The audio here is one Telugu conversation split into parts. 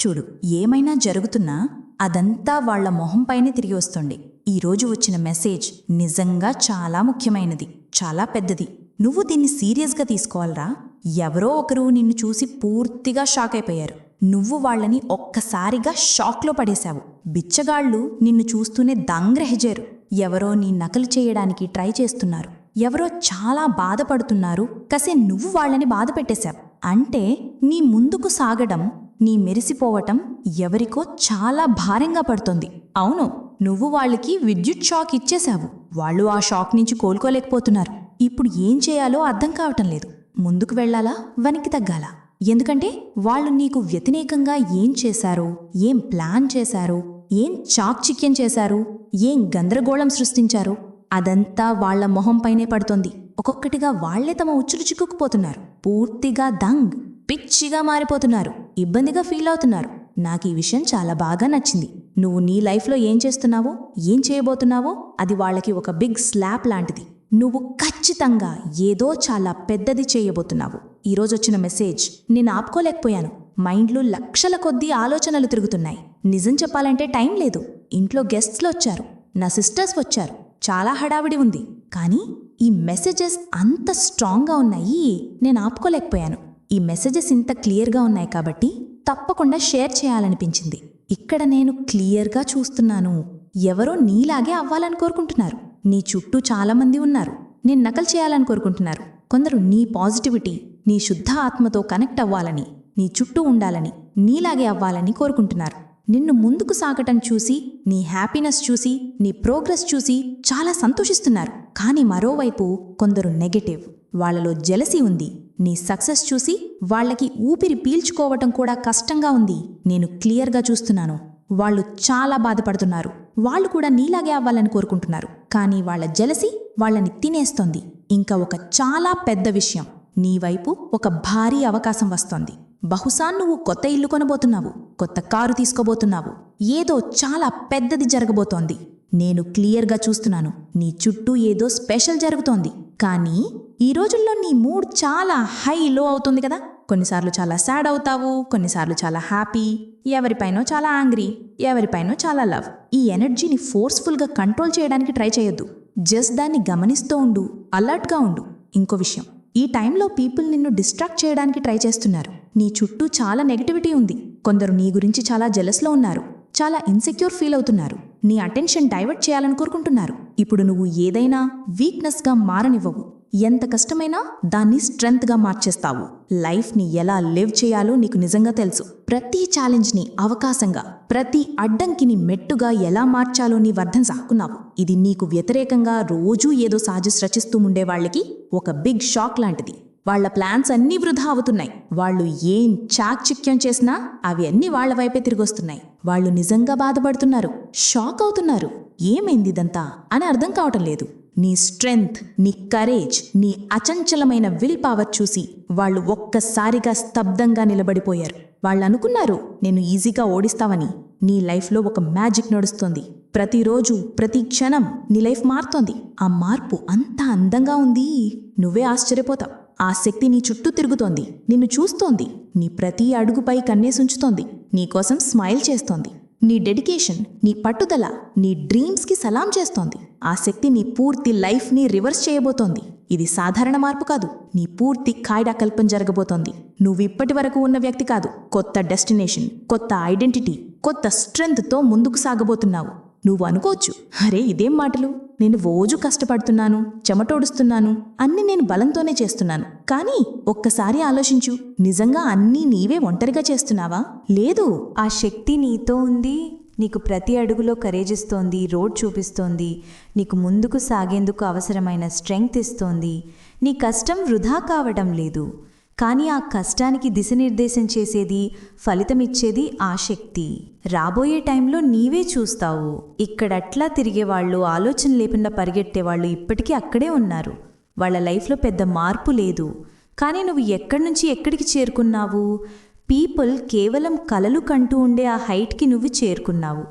చూడు ఏమైనా జరుగుతున్నా అదంతా వాళ్ళ మొహంపైనే తిరిగి వస్తుంది. ఈరోజు వచ్చిన మెసేజ్ నిజంగా చాలా ముఖ్యమైనది చాలా పెద్దది. నువ్వు దీన్ని సీరియస్గా తీసుకోవాలరా? ఎవరో ఒకరు నిన్ను చూసి పూర్తిగా షాక్ అయిపోయారు. నువ్వు వాళ్ళని ఒక్కసారిగా షాక్లో పడేశావు. బిచ్చగాళ్ళు నిన్ను చూస్తూనే దంగ్రహిజారు. ఎవరో నీ నకలు చేయడానికి ట్రై చేస్తున్నారు. ఎవరో చాలా బాధపడుతున్నారు. కసే నువ్వు వాళ్ళని బాధ పెట్టేశావు అంటే నీ ముందుకు సాగడం నీ మెరిసిపోవటం ఎవరికో చాలా భారంగా పడుతుంది. అవును నువ్వు వాళ్ళకి విద్యుత్ షాక్ ఇచ్చేశావు. వాళ్ళు ఆ షాక్ నుంచి కోలుకోలేకపోతున్నారు. ఇప్పుడు ఏం చేయాలో అర్థం కావటం లేదు. ముందుకు వెళ్ళాలా? వెనక్కి తగ్గాలా? ఎందుకంటే వాళ్ళు నీకు వ్యతిరేకంగా ఏం చేశారో? ఏం ప్లాన్ చేశారో? ఏం చాక్చిక్యం చేశారు? ఏం గందరగోళం సృష్టించారు? అదంతా వాళ్ళ మొహంపైనే పడుతోంది. ఒక్కొక్కటిగా వాళ్ళే తమ ఉచ్చులు చిక్కుకుపోతున్నారు. పూర్తిగా దంగ్. పిచ్చిగా మారిపోతున్నారు. ఇబ్బందిగా ఫీల్ అవుతున్నారు. నాకు ఈ విషయం చాలా బాగా నచ్చింది. నువ్వు నీ లైఫ్లో ఏం చేస్తున్నావో ఏం చేయబోతున్నావో అది వాళ్ళకి ఒక బిగ్ స్లాప్ లాంటిది. నువ్వు ఖచ్చితంగా ఏదో చాలా పెద్దది చేయబోతున్నావు. ఈరోజు వచ్చిన మెసేజ్ నేను ఆపుకోలేకపోయాను. మైండ్లో లక్షల కొద్దీ ఆలోచనలు తిరుగుతున్నాయి. నిజం చెప్పాలంటే టైం లేదు. ఇంట్లో గెస్ట్స్లు వచ్చారు. నా సిస్టర్స్ వచ్చారు. చాలా హడావిడి ఉంది. కానీ ఈ మెసేజెస్ అంత స్ట్రాంగ్గా ఉన్నాయి. నేను ఆపుకోలేకపోయాను. ఈ మెసేజెస్ ఇంత క్లియర్గా ఉన్నాయి కాబట్టి తప్పకుండా షేర్ చేయాలనిపించింది. ఇక్కడ నేను క్లియర్గా చూస్తున్నాను. ఎవరో నీలాగే అవ్వాలని కోరుకుంటున్నారు. నీ చుట్టూ చాలామంది ఉన్నారు. నేను నకలు చేయాలని కోరుకుంటున్నారు. కొందరు నీ పాజిటివిటీ నీ శుద్ధ ఆత్మతో కనెక్ట్ అవ్వాలని నీ చుట్టూ ఉండాలని నీలాగే అవ్వాలని కోరుకుంటున్నారు. నిన్ను ముందుకు సాగటం చూసి నీ హ్యాపీనెస్ చూసి నీ ప్రోగ్రెస్ చూసి చాలా సంతోషిస్తున్నారు. కానీ మరోవైపు కొందరు నెగటివ్ వాళ్ళలో జెలసీ ఉంది. నీ సక్సెస్ చూసి వాళ్ళకి ఊపిరి పీల్చుకోవటం కూడా కష్టంగా ఉంది. నేను క్లియర్గా చూస్తున్నాను. వాళ్ళు చాలా బాధపడుతున్నారు. వాళ్ళు కూడా నీలాగే అవ్వాలని కోరుకుంటున్నారు. కానీ వాళ్ళ జలసి వాళ్ళని తినేస్తోంది. ఇంకా ఒక చాలా పెద్ద విషయం. నీ వైపు ఒక భారీ అవకాశం వస్తోంది. బహుశా నువ్వు కొత్త ఇల్లు కొనబోతున్నావు. కొత్త కారు తీసుకోబోతున్నావు. ఏదో చాలా పెద్దది జరగబోతోంది. నేను క్లియర్గా చూస్తున్నాను. నీ చుట్టూ ఏదో స్పెషల్ జరుగుతోంది. కానీ ఈ రోజుల్లో నీ మూడ్ చాలా హై లో అవుతుంది కదా? కొన్నిసార్లు చాలా సాడ్ అవుతావు కొన్నిసార్లు చాలా హ్యాపీ ఎవరిపైనో చాలా యాంగ్రీ ఎవరిపైనో చాలా లవ్ ఈ ఎనర్జీని ఫోర్స్ఫుల్గా కంట్రోల్ చేయడానికి ట్రై చేయొద్దు. జస్ట్ దాన్ని గమనిస్తూ ఉండు అలర్ట్గా ఉండు. ఇంకో విషయం ఈ టైంలో పీపుల్ నిన్ను డిస్ట్రాక్ట్ చేయడానికి ట్రై చేస్తున్నారు. నీ చుట్టూ చాలా నెగటివిటీ ఉంది. కొందరు నీ గురించి చాలా జెలస్లో ఉన్నారు. చాలా ఇన్సెక్యూర్ ఫీల్ అవుతున్నారు. నీ అటెన్షన్ డైవర్ట్ చేయాలని కోరుకుంటున్నారు. ఇప్పుడు నువ్వు ఏదైనా వీక్నెస్గా మారనివ్వవు. ఎంత కష్టమైనా దాన్ని స్ట్రెంగ్త్గా మార్చేస్తావు. లైఫ్ని ఎలా లివ్ చేయాలో నీకు నిజంగా తెలుసు. ప్రతి ఛాలెంజ్ని అవకాశంగా ప్రతి అడ్డంకిని మెట్టుగా ఎలా మార్చాలో నీ వర్ధం సాకున్నావు. ఇది నీకు వ్యతిరేకంగా రోజూ ఏదో సాజెస్ రచిస్తూ ఉండేవాళ్ళకి ఒక బిగ్ షాక్ లాంటిది. వాళ్ళ ప్లాన్స్ అన్నీ వృధా అవుతున్నాయి. వాళ్ళు ఏం చాక్చిక్యం చేసినా అవి అన్నీ వాళ్ళ వైపే తిరిగొస్తున్నాయి. వాళ్ళు నిజంగా బాధపడుతున్నారు. షాక్ అవుతున్నారు. ఏమైంది ఇదంతా? అని అర్థం కావటం లేదు. నీ స్ట్రెంగ్త్ నీ కరేజ్ నీ అచంచలమైన విల్ పవర్ చూసి వాళ్ళు ఒక్కసారిగా స్తబ్దంగా నిలబడిపోయారు. వాళ్ళు అనుకున్నారు నేను ఈజీగా ఓడిస్తావని. నీ లైఫ్లో ఒక మ్యాజిక్ నడుస్తోంది. ప్రతిరోజు ప్రతి క్షణం నీ లైఫ్ మారుతోంది. ఆ మార్పు అంత అందంగా ఉంది. నువ్వే ఆశ్చర్యపోతావు. ఆ శక్తి నీ చుట్టూ తిరుగుతోంది. నిన్ను చూస్తోంది. నీ ప్రతి అడుగుపై కన్నేసుంచుతోంది. నీకోసం స్మైల్ చేస్తోంది. నీ డెడికేషన్ నీ పట్టుదల నీ డ్రీమ్స్కి సలాం చేస్తోంది. ఆ శక్తి నీ పూర్తి లైఫ్ని రివర్స్ చేయబోతోంది. ఇది సాధారణ మార్పు కాదు. నీ పూర్తి కాయడాకల్పం జరగబోతోంది. నువ్వు ఇప్పటి వరకు ఉన్న వ్యక్తి కాదు. కొత్త డెస్టినేషన్ కొత్త ఐడెంటిటీ కొత్త స్ట్రెంగ్త్తో ముందుకు సాగబోతున్నావు. నువ్వు అనుకోవచ్చు అరే ఇదేం మాటలు? నేను రోజు కష్టపడుతున్నాను చెమటోడుస్తున్నాను అన్ని నేను బలంతోనే చేస్తున్నాను. కానీ ఒక్కసారి ఆలోచించు నిజంగా అన్నీ నీవే ఒంటరిగా చేస్తున్నావా? లేదు ఆ శక్తి నీతో ఉంది. నీకు ప్రతి అడుగులో కరేజిస్తోంది రోడ్ చూపిస్తోంది నీకు ముందుకు సాగేందుకు అవసరమైన స్ట్రెంగ్త్ ఇస్తోంది. నీ కష్టం వృధా కావడం లేదు. కానీ ఆ కష్టానికి దిశనిర్దేశం చేసేది ఫలితమిచ్చేది ఆ శక్తి. రాబోయే టైంలో నీవే చూస్తావు. ఇక్కడట్లా తిరిగేవాళ్ళు ఆలోచన లేకుండా పరిగెట్టేవాళ్ళు ఇప్పటికీ అక్కడే ఉన్నారు. వాళ్ళ లైఫ్లో పెద్ద మార్పు లేదు. కానీ నువ్వు ఎక్కడి నుంచి ఎక్కడికి చేరుకున్నావు? పీపుల్ కేవలం కలలు కంటూ ఉండే ఆ హైట్కి నువ్వు చేరుకున్నావు.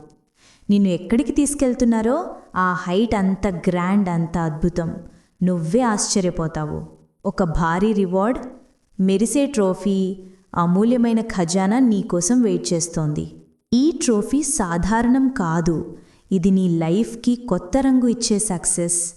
నిన్ను ఎక్కడికి తీసుకెళ్తున్నారో ఆ హైట్ అంత గ్రాండ్ అంత అద్భుతం. నువ్వే ఆశ్చర్యపోతావు. ఒక భారీ రివార్డ్ మెరిసే ట్రోఫీ అమూల్యమైన ఖజానా నీకోసం వెయిట్ చేస్తోంది. ఈ ట్రోఫీ సాధారణం కాదు. ఇది నీ లైఫ్కి కొత్త రంగు ఇచ్చే సక్సెస్.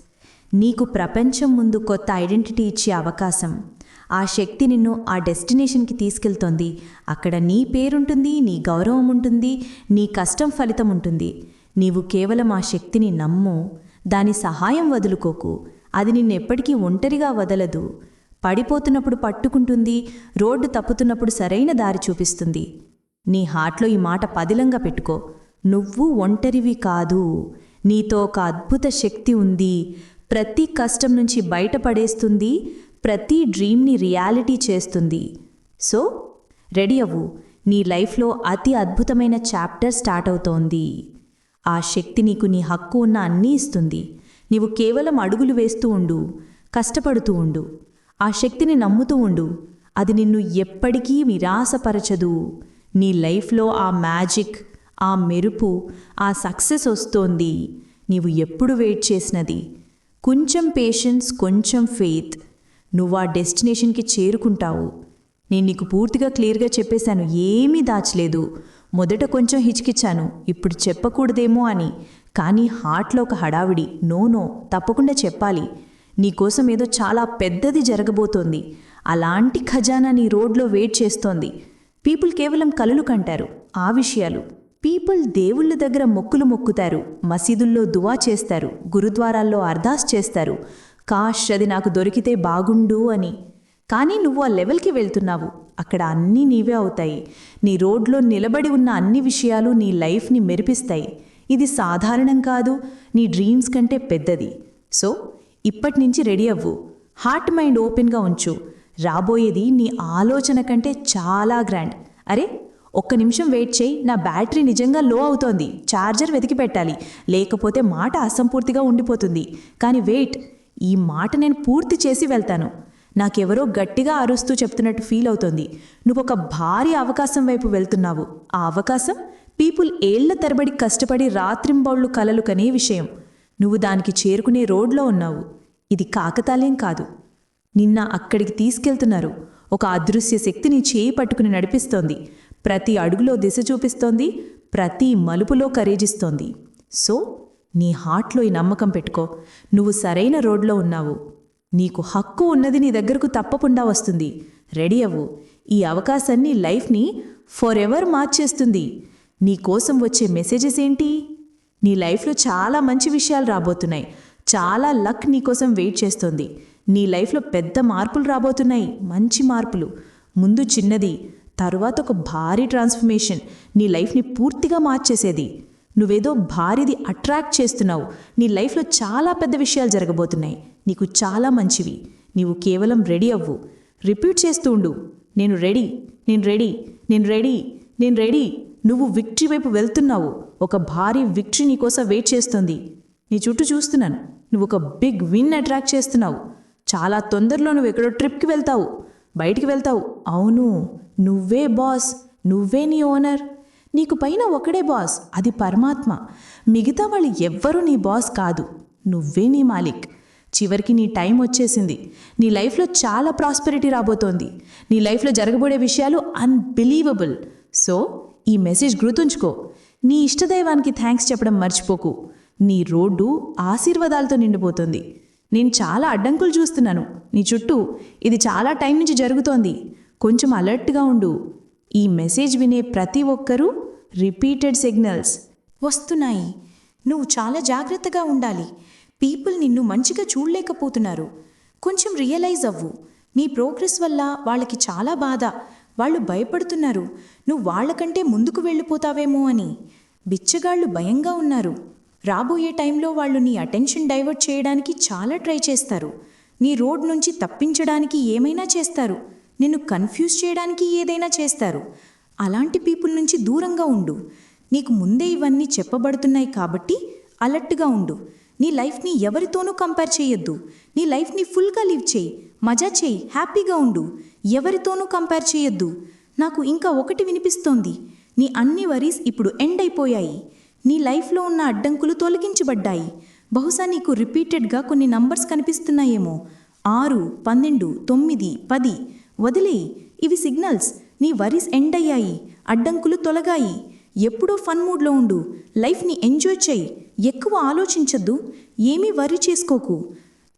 నీకు ప్రపంచం ముందు కొత్త ఐడెంటిటీ ఇచ్చే అవకాశం. ఆ శక్తి నిన్ను ఆ డెస్టినేషన్కి తీసుకెళ్తోంది. అక్కడ నీ పేరుంటుంది నీ గౌరవం ఉంటుంది నీ కష్టం ఫలితం ఉంటుంది. నీవు కేవలం ఆ శక్తిని నమ్ము దాని సహాయం వదులుకోకు. అది నిన్నెప్పటికీ ఒంటరిగా వదలదు. పడిపోతున్నప్పుడు పట్టుకుంటుంది రోడ్డు తప్పుతున్నప్పుడు సరైన దారి చూపిస్తుంది. నీ హార్ట్లో ఈ మాట పదిలంగా పెట్టుకో. నువ్వు ఒంటరివి కాదు. నీతో ఒక అద్భుత శక్తి ఉంది. ప్రతి కష్టం నుంచి బయటపడేస్తుంది. ప్రతి డ్రీమ్ని రియాలిటీ చేస్తుంది. సో రెడీ అవ్వు. నీ లైఫ్లో అతి అద్భుతమైన చాప్టర్ స్టార్ట్ అవుతోంది. ఆ శక్తి నీకు నీ హక్కు ఉన్న అన్నీ ఇస్తుంది. నీవు కేవలం అడుగులు వేస్తూ ఉండు కష్టపడుతూ ఉండు. ఆ శక్తిని నమ్ముతూ ఉండు. అది నిన్ను ఎప్పటికీ నిరాశపరచదు. నీ లైఫ్లో ఆ మ్యాజిక్ ఆ మెరుపు ఆ సక్సెస్ వస్తోంది. నీవు ఎప్పుడు వెయిట్ చేసినది? కొంచెం పేషెన్స్ కొంచెం ఫెయిత్. నువ్వు ఆ డెస్టినేషన్కి చేరుకుంటావు. నేను నీకు పూర్తిగా క్లియర్గా చెప్పేశాను ఏమీ దాచలేదు. మొదట కొంచెం హిచికిచ్చాను ఇప్పుడు చెప్పకూడదేమో అని. కానీ హార్ట్లో ఒక హడావిడి నో నో తప్పకుండా చెప్పాలి. నీకోసం ఏదో చాలా పెద్దది జరగబోతోంది. అలాంటి ఖజానా నీ రోడ్లో వెయిట్ చేస్తోంది. పీపుల్ కేవలం కలలు కంటారు ఆ విషయాలు. పీపుల్ దేవుళ్ళ దగ్గర మొక్కులు మొక్కుతారు మసీదుల్లో దువా చేస్తారు గురుద్వారాల్లో అర్దాస్ చేస్తారు. కాష్ అది నాకు దొరికితే బాగుండు అని. కానీ నువ్వు ఆ లెవెల్కి వెళ్తున్నావు. అక్కడ అన్నీ నీవే అవుతాయి. నీ రోడ్లో నిలబడి ఉన్న అన్ని విషయాలు నీ లైఫ్ని మెరిపిస్తాయి. ఇది సాధారణం కాదు. నీ డ్రీమ్స్ కంటే పెద్దది. సో ఇప్పటి నుంచి రెడీ అవ్వు. హార్ట్ మైండ్ ఓపెన్గా ఉంచు. రాబోయేది నీ ఆలోచన కంటే చాలా గ్రాండ్. అరే ఒక్క నిమిషం వెయిట్ చేయి. నా బ్యాటరీ నిజంగా లో అవుతోంది. ఛార్జర్ వెతికి పెట్టాలి లేకపోతే మాట అసంపూర్తిగా ఉండిపోతుంది. కానీ వెయిట్. ఈ మాట నేను పూర్తి చేసి వెళ్తాను. నాకెవరో గట్టిగా అరుస్తూ చెప్తున్నట్టు ఫీల్ అవుతోంది. నువ్వు ఒక భారీ అవకాశం వైపు వెళ్తున్నావు. ఆ అవకాశం పీపుల్ ఏళ్ళ తరబడి కష్టపడి రాత్రింబౌళ్ళు కలలు కనే విషయం. నువ్వు దానికి చేరుకునే రోడ్లో ఉన్నావు. ఇది కాకతాళీయం కాదు. నిన్న అక్కడికి తీసుకెళ్తున్నారు. ఒక అదృశ్య శక్తి నీ చేయి పట్టుకుని నడిపిస్తోంది. ప్రతి అడుగులో దిశ చూపిస్తోంది. ప్రతి మలుపులో కరేజిస్తోంది. సో నీ హార్ట్లో ఈ నమ్మకం పెట్టుకో. నువ్వు సరైన రోడ్లో ఉన్నావు. నీకు హక్కు ఉన్నది నీ దగ్గరకు తప్పకుండా వస్తుంది. రెడీ అవ్వు. ఈ అవకాశాన్ని లైఫ్ని ఫర్ ఎవర్ మార్చేస్తుంది. నీ కోసం వచ్చే మెసేజెస్ ఏంటి? నీ లైఫ్లో చాలా మంచి విషయాలు రాబోతున్నాయి. చాలా లక్ నీకోసం వెయిట్ చేస్తుంది. నీ లైఫ్లో పెద్ద మార్పులు రాబోతున్నాయి. మంచి మార్పులు. ముందు చిన్నది తరువాత ఒక భారీ ట్రాన్స్ఫర్మేషన్. నీ లైఫ్ని పూర్తిగా మార్చేసేది. నువ్వేదో భారీది అట్రాక్ట్ చేస్తున్నావు. నీ లైఫ్లో చాలా పెద్ద విషయాలు జరగబోతున్నాయి. నీకు చాలా మంచివి. నీవు కేవలం రెడీ అవ్వు. రిపీట్ చేస్తూ ఉండు. నేను రెడీ. నేను రెడీ. నేను రెడీ. నేను రెడీ. నువ్వు విక్టరీ వైపు వెళ్తున్నావు. ఒక భారీ విక్టరీ నీకోసం వెయిట్ చేస్తుంది. నీ చుట్టూ చూస్తున్నాను. నువ్వు ఒక బిగ్ విన్ అట్రాక్ట్ చేస్తున్నావు. చాలా తొందరలో నువ్వు ఎక్కడో ట్రిప్కి వెళ్తావు. బయటికి వెళ్తావు. అవును. నువ్వే బాస్. నువ్వే నీ ఓనర్. నీకు పైన ఒకడే బాస్ అది పరమాత్మ. మిగతా వాళ్ళు ఎవ్వరూ నీ బాస్ కాదు. నువ్వే నీ మాలిక్. చివరికి నీ టైం వచ్చేసింది. నీ లైఫ్లో చాలా ప్రాస్పెరిటీ రాబోతోంది. నీ లైఫ్లో జరగబోయే విషయాలు అన్బిలీవబుల్. సో ఈ మెసేజ్ గుర్తుంచుకో. నీ ఇష్టదైవానికి థ్యాంక్స్ చెప్పడం మర్చిపోకు. నీ రోడ్డు ఆశీర్వాదాలతో నిండిపోతుంది. నేను చాలా అడ్డంకులు చూస్తున్నాను. నీ చుట్టూ ఇది చాలా టైం నుంచి జరుగుతోంది. కొంచెం అలర్ట్గా ఉండు. ఈ మెసేజ్ వినే ప్రతి ఒక్కరూ రిపీటెడ్ సిగ్నల్స్ వస్తున్నాయి. నువ్వు చాలా జాగ్రత్తగా ఉండాలి. పీపుల్ నిన్ను మంచిగా చూడలేకపోతున్నారు. కొంచెం రియలైజ్ అవ్వు. నీ ప్రోగ్రెస్ వల్ల వాళ్ళకి చాలా బాధ. వాళ్ళు భయపడుతున్నారు. నువ్వు వాళ్ళకంటే ముందుకు వెళ్ళిపోతావేమో అని. బిచ్చగాళ్ళు భయంగా ఉన్నారు. రాబోయే టైంలో వాళ్ళు నీ అటెన్షన్ డైవర్ట్ చేయడానికి చాలా ట్రై చేస్తారు. నీ రోడ్ నుంచి తప్పించడానికి ఏమైనా చేస్తారు. నిన్ను కన్ఫ్యూజ్ చేయడానికి ఏదైనా చేస్తారు. అలాంటి పీపుల్ నుంచి దూరంగా ఉండు. నీకు ముందే ఇవన్నీ చెప్పబడుతున్నాయి కాబట్టి అలర్ట్గా ఉండు. నీ లైఫ్ని ఎవరితోనూ కంపేర్ చేయొద్దు. నీ లైఫ్ని ఫుల్గా లివ్ చేయి. మజా చేయి. హ్యాపీగా ఉండు. ఎవరితోనూ కంపేర్ చేయొద్దు. నాకు ఇంకా ఒకటి వినిపిస్తోంది. నీ అన్ని వరీస్ ఇప్పుడు ఎండ్ అయిపోయాయి. నీ లైఫ్లో ఉన్న అడ్డంకులు తొలగించబడ్డాయి. బహుశా నీకు రిపీటెడ్గా కొన్ని నంబర్స్ కనిపిస్తున్నాయేమో. ఆరు పన్నెండు తొమ్మిది పది. వదిలేయి. ఇవి సిగ్నల్స్. నీ వరీస్ ఎండ్ అయ్యాయి అడ్డంకులు తొలగాయి. ఎప్పుడూ ఫన్ మూడ్లో ఉండు లైఫ్ని ఎంజాయ్ చేయి. ఎక్కువ ఆలోచించద్దు ఏమీ వరి చేసుకోకు.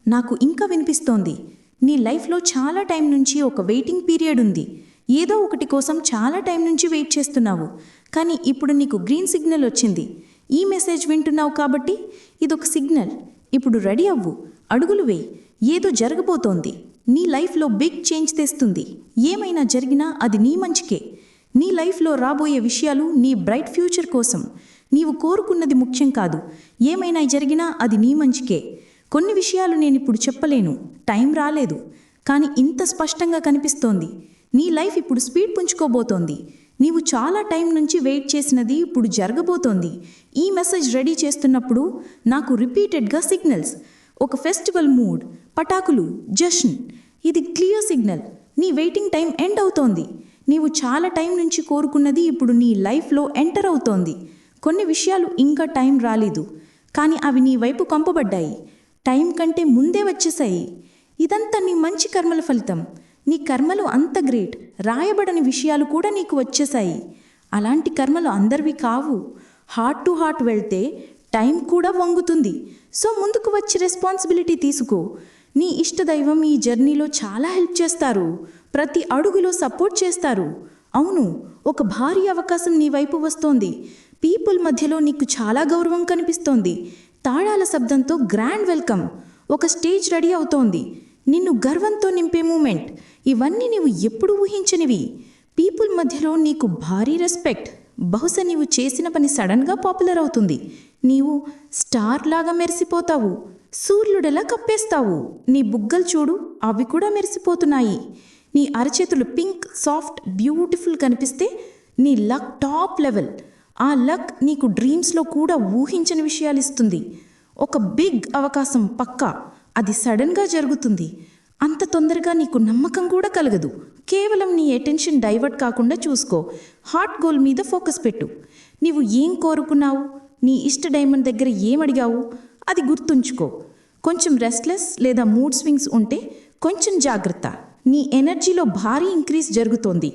నాకు ఇంకా వినిపిస్తోంది నీ లైఫ్లో చాలా టైం నుంచి ఒక వెయిటింగ్ పీరియడ్ ఉంది. ఏదో ఒకటి కోసం చాలా టైం నుంచి వెయిట్ చేస్తున్నావు. కానీ ఇప్పుడు నీకు గ్రీన్ సిగ్నల్ వచ్చింది. ఈ మెసేజ్ వింటున్నావు కాబట్టి ఇదొక సిగ్నల్. ఇప్పుడు రెడీ అవ్వు అడుగులు వేయి. ఏదో జరగబోతోంది. నీ లైఫ్లో బిగ్ చేంజ్ తెస్తుంది. ఏమైనా జరిగినా అది నీ మంచికే. నీ లైఫ్లో రాబోయే విషయాలు నీ బ్రైట్ ఫ్యూచర్ కోసం. నీవు కోరుకున్నది ముఖ్యం కాదు. ఏమైనా జరిగినా అది నీ మంచికే. కొన్ని విషయాలు నేను ఇప్పుడు చెప్పలేను. టైం రాలేదు. కానీ ఇంత స్పష్టంగా కనిపిస్తోంది. నీ లైఫ్ ఇప్పుడు స్పీడ్ పుంజుకోబోతోంది. నీవు చాలా టైం నుంచి వెయిట్ చేసినది ఇప్పుడు జరగబోతోంది. ఈ మెసేజ్ రెడీ చేస్తున్నప్పుడు నాకు రిపీటెడ్గా సిగ్నల్స్. ఒక ఫెస్టివల్ మూడ్ పటాకులు జషన్. ఇది క్లియర్ సిగ్నల్. నీ వెయిటింగ్ టైం ఎండ్ అవుతోంది. నీవు చాలా టైం నుంచి కోరుకున్నది ఇప్పుడు నీ లైఫ్లో ఎంటర్ అవుతోంది. కొన్ని విషయాలు ఇంకా టైం రాలేదు. కానీ అవి నీ వైపు కంపబడ్డాయి. టైం కంటే ముందే వచ్చేసాయి ఇదంతా నీ మంచి కర్మల ఫలితం. నీ కర్మలు అంత గ్రేట్. రాయబడని విషయాలు కూడా నీకు వచ్చేసాయి అలాంటి కర్మలు అందరివి కావు. హార్ట్ టు హార్ట్ వెళ్తే టైం కూడా వంగుతుంది. సో ముందుకు వచ్చి రెస్పాన్సిబిలిటీ తీసుకో. నీ ఇష్టదైవం ఈ జర్నీలో చాలా హెల్ప్ చేస్తారు. ప్రతి అడుగులో సపోర్ట్ చేస్తారు. అవును ఒక భారీ అవకాశం నీ వైపు వస్తోంది. పీపుల్ మధ్యలో నీకు చాలా గౌరవం కనిపిస్తోంది. తాళాల శబ్దంతో గ్రాండ్ వెల్కమ్. ఒక స్టేజ్ రెడీ అవుతోంది. నిన్ను గర్వంతో నింపే మూమెంట్. ఇవన్నీ నీవు ఎప్పుడు ఊహించనివి. పీపుల్ మధ్యలో నీకు భారీ రెస్పెక్ట్. బహుశా నీవు చేసిన పని సడన్గా పాపులర్ అవుతుంది. నీవు స్టార్ లాగా మెరిసిపోతావు. సూర్యుడెలా కప్పేస్తావు? నీ బుగ్గలు చూడు అవి కూడా మెరిసిపోతున్నాయి. నీ అరచేతులు పింక్ సాఫ్ట్ బ్యూటిఫుల్ కనిపిస్తే నీ లక్ టాప్ లెవెల్. ఆ లక్ నీకు డ్రీమ్స్లో కూడా ఊహించని విషయాలు ఇస్తుంది ఒక బిగ్ అవకాశం పక్కా. అది సడన్గా జరుగుతుంది. అంత తొందరగా నీకు నమ్మకం కూడా కలగదు. కేవలం నీ అటెన్షన్ డైవర్ట్ కాకుండా చూసుకో. హార్ట్ గోల్ మీద ఫోకస్ పెట్టు. నీవు ఏం కోరుకున్నావు? నీ ఇష్ట డైమండ్ దగ్గర ఏం అడిగావు? అది గుర్తుంచుకో. కొంచెం రెస్ట్లెస్ లేదా మూడ్ స్వింగ్స్ ఉంటే కొంచెం జాగ్రత్త. నీ ఎనర్జీలో భారీ ఇంక్రీజ్ జరుగుతోంది.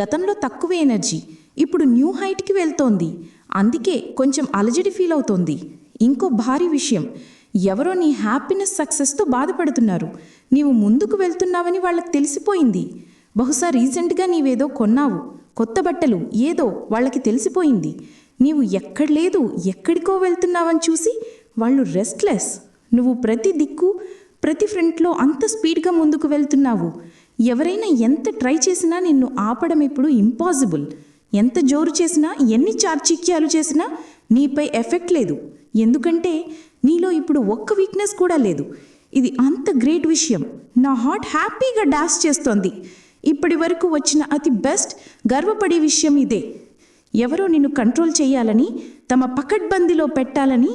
గతంలో తక్కువ ఎనర్జీ ఇప్పుడు న్యూ హైట్కి వెళ్తోంది. అందుకే కొంచెం అలజడి ఫీల్ అవుతోంది. ఇంకో భారీ విషయం ఎవరో నీ హ్యాపీనెస్ సక్సెస్తో బాధపడుతున్నారు. నీవు ముందుకు వెళ్తున్నావని వాళ్ళకి తెలిసిపోయింది. బహుశా రీసెంట్గా నీవేదో కొన్నావు. కొత్త బట్టలు ఏదో వాళ్ళకి తెలిసిపోయింది. నీవు ఎక్కడ లేదు ఎక్కడికో వెళ్తున్నావని చూసి వాళ్ళు రెస్ట్లెస్ నువ్వు ప్రతి దిక్కు ప్రతి ఫ్రంట్లో అంత స్పీడ్గా ముందుకు వెళ్తున్నావు. ఎవరైనా ఎంత ట్రై చేసినా నిన్ను ఆపడం ఇప్పుడు ఇంపాసిబుల్ ఎంత జోరు చేసినా ఎన్ని చార్చిక్యాలు చేసినా నీపై ఎఫెక్ట్ లేదు. ఎందుకంటే నీలో ఇప్పుడు ఒక్క వీక్నెస్ కూడా లేదు. ఇది అంత గ్రేట్ విషయం. నా హార్ట్ హ్యాపీగా డాన్స్ చేస్తోంది. ఇప్పటి వరకు వచ్చిన అతి బెస్ట్ గర్వపడే విషయం ఇదే. ఎవరో నిన్ను కంట్రోల్ చేయాలని తమ పకడ్బందీలో పెట్టాలని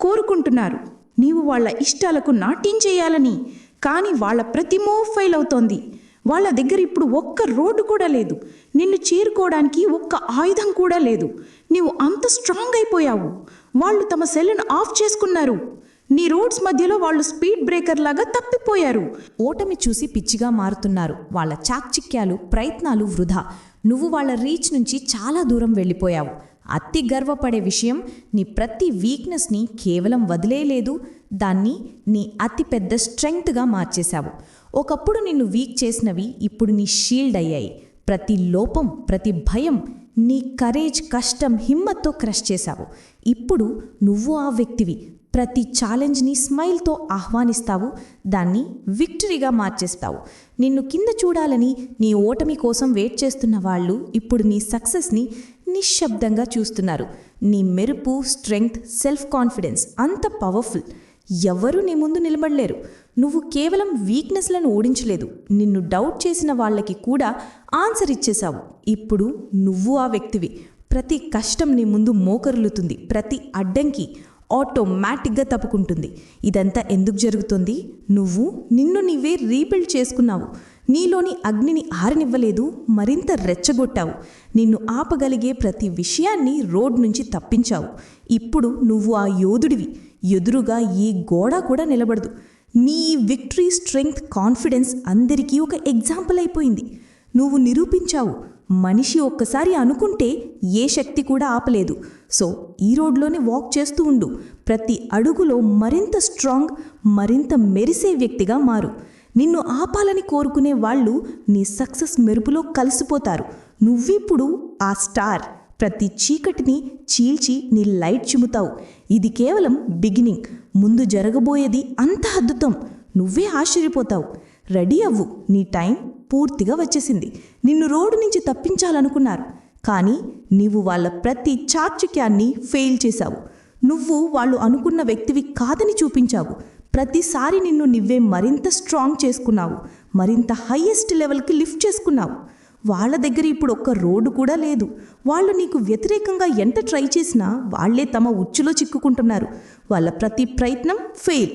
కోరుకుంటున్నారు. నీవు వాళ్ళ ఇష్టాలకు నాట్యం చేయాలని కానీ వాళ్ళ ప్రతి మూవ్ ఫెయిల్ అవుతోంది. వాళ్ళ దగ్గర ఇప్పుడు ఒక్క రోడ్డు కూడా లేదు. నిన్ను చేరుకోవడానికి ఒక్క ఆయుధం కూడా లేదు. నీవు అంత స్ట్రాంగ్ అయిపోయావు. వాళ్ళు తమ సెల్లును ఆఫ్ చేసుకున్నారు. నీ రోడ్స్ మధ్యలో వాళ్ళు స్పీడ్ బ్రేకర్ లాగా తప్పిపోయారు. ఓటమి చూసి పిచ్చిగా మారుతున్నారు. వాళ్ళ చాక్చిక్యాలు ప్రయత్నాలు వృధా. నువ్వు వాళ్ళ రీచ్ నుంచి చాలా దూరం వెళ్ళిపోయావు. అతి గర్వపడే విషయం నీ ప్రతి వీక్నెస్ని కేవలం వదిలేయలేదు. దాన్ని నీ అతి పెద్ద స్ట్రెంగ్త్గా మార్చేశావు. ఒకప్పుడు నిన్ను వీక్ చేసినవి ఇప్పుడు నీ షీల్డ్ అయ్యాయి. ప్రతి లోపం ప్రతి భయం నీ కరేజ్ కష్టం హిమ్మత్తో క్రష్ చేశావు. ఇప్పుడు నువ్వు ఆ వ్యక్తివి. ప్రతి ఛాలెంజ్ని స్మైల్తో ఆహ్వానిస్తావు. దాన్ని విక్టరీగా మార్చేస్తావు. నిన్ను కింద చూడాలని నీ ఓటమి కోసం వెయిట్ చేస్తున్న వాళ్ళు ఇప్పుడు నీ సక్సెస్ని నిశ్శబ్దంగా చూస్తున్నారు. నీ మెరుపు స్ట్రెంగ్త్ సెల్ఫ్ కాన్ఫిడెన్స్ అంత పవర్ఫుల్ ఎవరూ నీ ముందు నిలబడలేరు. నువ్వు కేవలం వీక్నెస్లను ఓడించలేదు. నిన్ను డౌట్ చేసిన వాళ్ళకి కూడా ఆన్సర్ ఇచ్చేశావు. ఇప్పుడు నువ్వు ఆ వ్యక్తివి. ప్రతి కష్టం నీ ముందు మోకరులుతుంది ప్రతి అడ్డంకి ఆటోమేటిక్గా తప్పుకుంటుంది. ఇదంతా ఎందుకు జరుగుతుంది? నువ్వు నిన్ను నీవే రీబిల్డ్ చేసుకున్నావు. నీలోని అగ్నిని ఆరనివ్వలేదు మరింత రెచ్చగొట్టావు. నిన్ను ఆపగలిగే ప్రతి విషయాన్ని రోడ్ నుంచి తప్పించావు. ఇప్పుడు నువ్వు ఆ యోధుడివి. ఎదురుగా ఏ గోడ కూడా నిలబడదు. నీ విక్టరీ స్ట్రెంగ్త్ కాన్ఫిడెన్స్ అందరికీ ఒక ఎగ్జాంపుల్ అయిపోయింది. నువ్వు నిరూపించావు. మనిషి ఒక్కసారి అనుకుంటే ఏ శక్తి కూడా ఆపలేదు. సో ఈ రోడ్లోనే వాక్ చేస్తూ ఉండు. ప్రతి అడుగులో మరింత స్ట్రాంగ్ మరింత మెరిసే వ్యక్తిగా మారు. నిన్ను ఆపాలని కోరుకునే వాళ్ళు నీ సక్సెస్ మెరుపులో కలిసిపోతారు. నువ్విప్పుడు ఆ స్టార్ ప్రతి చీకటిని చీల్చి నీ లైట్ చిముతావు ఇది కేవలం బిగినింగ్. ముందు జరగబోయేది అంత అద్భుతం. నువ్వే ఆశ్చర్యపోతావు. రెడీ అవ్వు. నీ టైం పూర్తిగా వచ్చేసింది. నిన్ను రోడ్డు నుంచి తప్పించాలనుకున్నారు. కానీ నీవు వాళ్ళ ప్రతి చార్చిక్యాన్ని ఫెయిల్ చేశావు. నువ్వు వాళ్ళు అనుకున్న వ్యక్తివి కాదని చూపించావు. ప్రతిసారి నిన్ను నువ్వే మరింత స్ట్రాంగ్ చేసుకున్నావు. మరింత హయ్యెస్ట్ లెవెల్కి లిఫ్ట్ చేసుకున్నావు. వాళ్ళ దగ్గర ఇప్పుడు ఒక్క రోడ్డు కూడా లేదు. వాళ్ళు నీకు వ్యతిరేకంగా ఎంత ట్రై చేసినా వాళ్ళే తమ ఉచ్చులో చిక్కుకుంటున్నారు. వాళ్ళ ప్రతి ప్రయత్నం ఫెయిల్.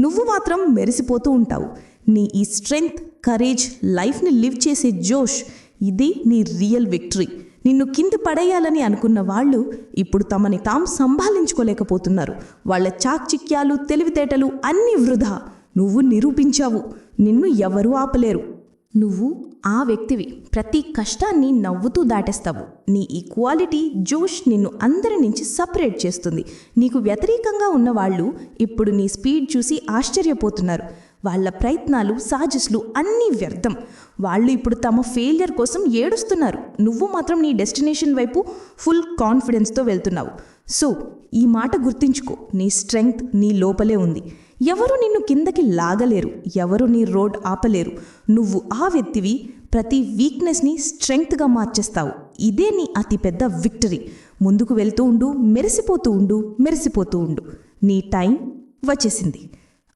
నువ్వు మాత్రం మెరిసిపోతూ ఉంటావు. నీ ఈ స్ట్రెంగ్త్ కరేజ్ లైఫ్ని లివ్ చేసే జోష్ ఇది నీ రియల్ విక్టరీ. నిన్ను కింద పడేయాలని అనుకున్న వాళ్ళు ఇప్పుడు తమని తాము సంభాళించుకోలేకపోతున్నారు వాళ్ళ చాక్చిక్యాలు తెలివితేటలు అన్నీ వృధా. నువ్వు నిరూపించావు. నిన్ను ఎవరూ ఆపలేరు. నువ్వు ఆ వ్యక్తివి ప్రతి కష్టాన్ని నవ్వుతూ దాటేస్తావు. నీ ఈ క్వాలిటీ జోష్ నిన్ను అందరి నుంచి సపరేట్ చేస్తుంది. నీకు వ్యతిరేకంగా ఉన్నవాళ్ళు ఇప్పుడు నీ స్పీడ్ చూసి ఆశ్చర్యపోతున్నారు. వాళ్ళ ప్రయత్నాలు సాజస్లు అన్నీ వ్యర్థం. వాళ్ళు ఇప్పుడు తమ ఫెయిలియర్ కోసం ఏడుస్తున్నారు. నువ్వు మాత్రం నీ డెస్టినేషన్ వైపు ఫుల్ కాన్ఫిడెన్స్తో వెళ్తున్నావు. సో ఈ మాట గుర్తుంచుకో. నీ స్ట్రెంగ్త్ నీ లోపలే ఉంది. ఎవరు నిన్ను కిందకి లాగలేరు ఎవరు నీ రోడ్ ఆపలేరు. నువ్వు ఆ వ్యక్తివి ప్రతి వీక్నెస్ని స్ట్రెంగ్త్గా మార్చేస్తావు. ఇదే నీ అతిపెద్ద విక్టరీ. ముందుకు వెళ్తూ ఉండు మెరిసిపోతూ ఉండు మెరిసిపోతూ ఉండు. నీ టైం వచ్చేసింది.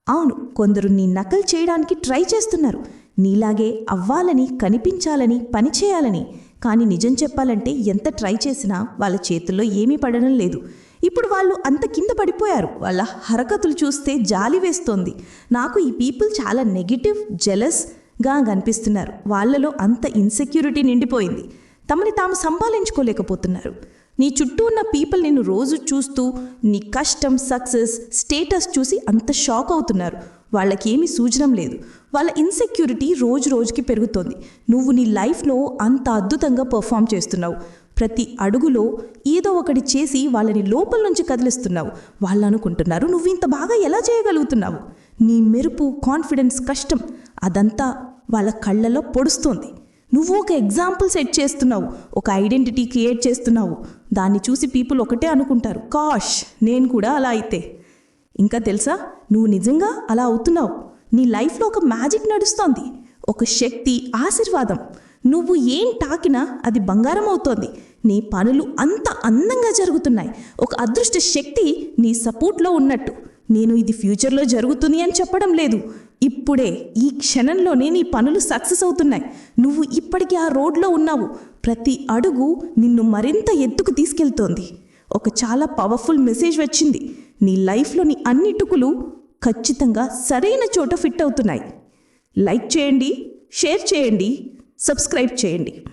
అవును కొందరు నీ నకలు చేయడానికి ట్రై చేస్తున్నారు. నీలాగే అవ్వాలని కనిపించాలని పనిచేయాలని కానీ నిజం చెప్పాలంటే ఎంత ట్రై చేసినా వాళ్ళ చేతుల్లో ఏమీ పడడం లేదు. ఇప్పుడు వాళ్ళు అంత కింద పడిపోయారు. వాళ్ళ హరకతులు చూస్తే జాలి వేస్తోంది. నాకు ఈ పీపుల్ చాలా నెగిటివ్ జెలస్గా కనిపిస్తున్నారు. వాళ్ళలో అంత ఇన్సెక్యూరిటీ నిండిపోయింది. తమని తాము సంపాదించుకోలేకపోతున్నారు నీ చుట్టూ ఉన్న పీపుల్ నిన్ను రోజు చూస్తూ నీ కష్టం సక్సెస్ స్టేటస్ చూసి అంత షాక్ అవుతున్నారు. వాళ్ళకేమీ సూచనం లేదు. వాళ్ళ ఇన్సెక్యూరిటీ రోజు రోజుకి పెరుగుతోంది. నువ్వు నీ లైఫ్లో అంత అద్భుతంగా పర్ఫామ్ చేస్తున్నావు. ప్రతి అడుగులో ఏదో ఒకటి చేసి వాళ్ళని లోపల నుంచి కదిలిస్తున్నావు. వాళ్ళు అనుకుంటున్నారు నువ్వు ఇంత బాగా ఎలా చేయగలుగుతున్నావు? నీ మెరుపు కాన్ఫిడెన్స్ కష్టం అదంతా వాళ్ళ కళ్ళలో పొడుస్తోంది. నువ్వు ఒక ఎగ్జాంపుల్ సెట్ చేస్తున్నావు ఒక ఐడెంటిటీ క్రియేట్ చేస్తున్నావు. దాన్ని చూసి పీపుల్ ఒకటే అనుకుంటారు కాష్ నేను కూడా అలా అయితే. ఇంకా తెలుసా? నువ్వు నిజంగా అలా అవుతున్నావు. నీ లైఫ్లో ఒక మ్యాజిక్ నడుస్తోంది ఒక శక్తి ఆశీర్వాదం. నువ్వు ఏం తాకినా అది బంగారం అవుతోంది. నీ పనులు అంత అందంగా జరుగుతున్నాయి. ఒక అదృష్ట శక్తి నీ సపోర్ట్లో ఉన్నట్టు. నేను ఇది ఫ్యూచర్లో జరుగుతుంది అని చెప్పడం లేదు. ఇప్పుడే ఈ క్షణంలోనే నీ పనులు సక్సెస్ అవుతున్నాయి. నువ్వు ఇప్పటికీ ఆ రోడ్లో ఉన్నావు. ప్రతి అడుగు నిన్ను మరింత ఎత్తుకు తీసుకెళ్తోంది. ఒక చాలా పవర్ఫుల్ మెసేజ్ వచ్చింది. నీ లైఫ్లోని అన్ని టుకులు ఖచ్చితంగా సరైన చోట ఫిట్ అవుతున్నాయి. లైక్ చేయండి షేర్ చేయండి సబ్స్క్రైబ్ చేయండి.